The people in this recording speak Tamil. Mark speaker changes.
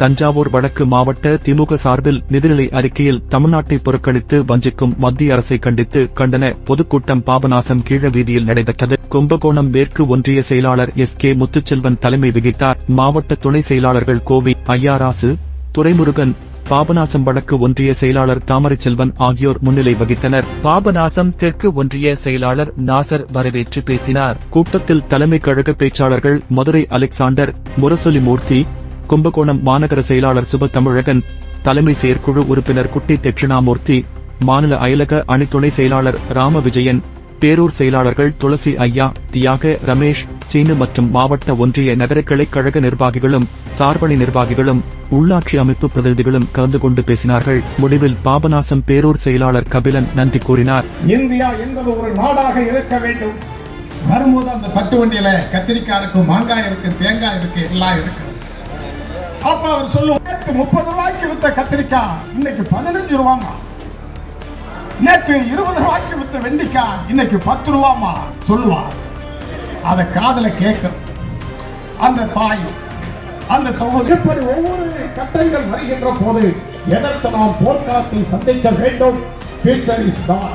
Speaker 1: தஞ்சாவூர் வடக்கு மாவட்ட திமுக சார்பில் நிதிநிலை அறிக்கையில் தமிழ்நாட்டை புறக்கணித்து வஞ்சிக்கும் மத்திய அரசை கண்டித்து கண்டன பொதுக்கூட்டம் பாபநாசம் கீழ வீதியில் நடைபெற்றது. கும்பகோணம் மேற்கு ஒன்றிய செயலாளர் எஸ் கே முத்துச்செல்வன் தலைமை வகித்தார். மாவட்ட துணை செயலாளர்கள் கோவி ஐயாராசு துரைமுருகன் பாபநாசம் வடக்கு ஒன்றிய செயலாளர் தாமரைச்செல்வன் ஆகியோர் முன்னிலை வகித்தனர். பாபநாசம் தெற்கு ஒன்றிய செயலாளர் நாசர் வரவேற்று பேசினார். கூட்டத்தில் தலைமை கழக பேச்சாளர்கள் மதுரை அலெக்சாண்டர் முரசொலி மூர்த்தி கும்பகோணம் மாநகர செயலாளர் சுபத்தமிழகன் தலைமை செயற்குழு உறுப்பினர் குட்டி தட்சிணாமூர்த்தி மாநில அயலக அணி துணை செயலாளர் ராம விஜயன் பேரூர் செயலாளர்கள் துளசி ஐயா தியாக ரமேஷ் சீனு மற்றும் மாவட்ட ஒன்றிய நகரக்கிளை கழக நிர்வாகிகளும் சார்பணி நிர்வாகிகளும் உள்ளாட்சி அமைப்பு பிரதிநிதிகளும் கலந்து கொண்டு பேசினார்கள். முடிவில் பாபநாசம் பேரூர் செயலாளர் கபிலன் நன்றி கூறினார்.
Speaker 2: இந்தியா என்பது ஒரு நாடாக இருக்க வேண்டும். வரும்போது அந்த தட்டு வண்டியில கத்திரிக்காய் இருக்கு மாங்காய் இருக்கு தேங்காய் இருக்கு எல்லாம் இருக்கு. அப்ப அவர் சொல்லுவார் நேற்று முப்பது ரூபாய்க்கு வித்த கத்திரிக்காய் இன்னைக்கு பதினஞ்சு ரூபாமா நேற்று இருபது ரூபாய்க்கு வித்த வெண்டிக்காய் இன்னைக்கு பத்து ரூபாமா சொல்லுவார். அதை காதல கேட்க அந்த தாய் அந்த சகோதரி இப்படி ஒவ்வொரு கட்டங்கள் வருகின்ற போது எதற்கு நாம் போர்க்காலத்தை சந்திக்க வேண்டும்? ஃபியூச்சர் இஸ் தான்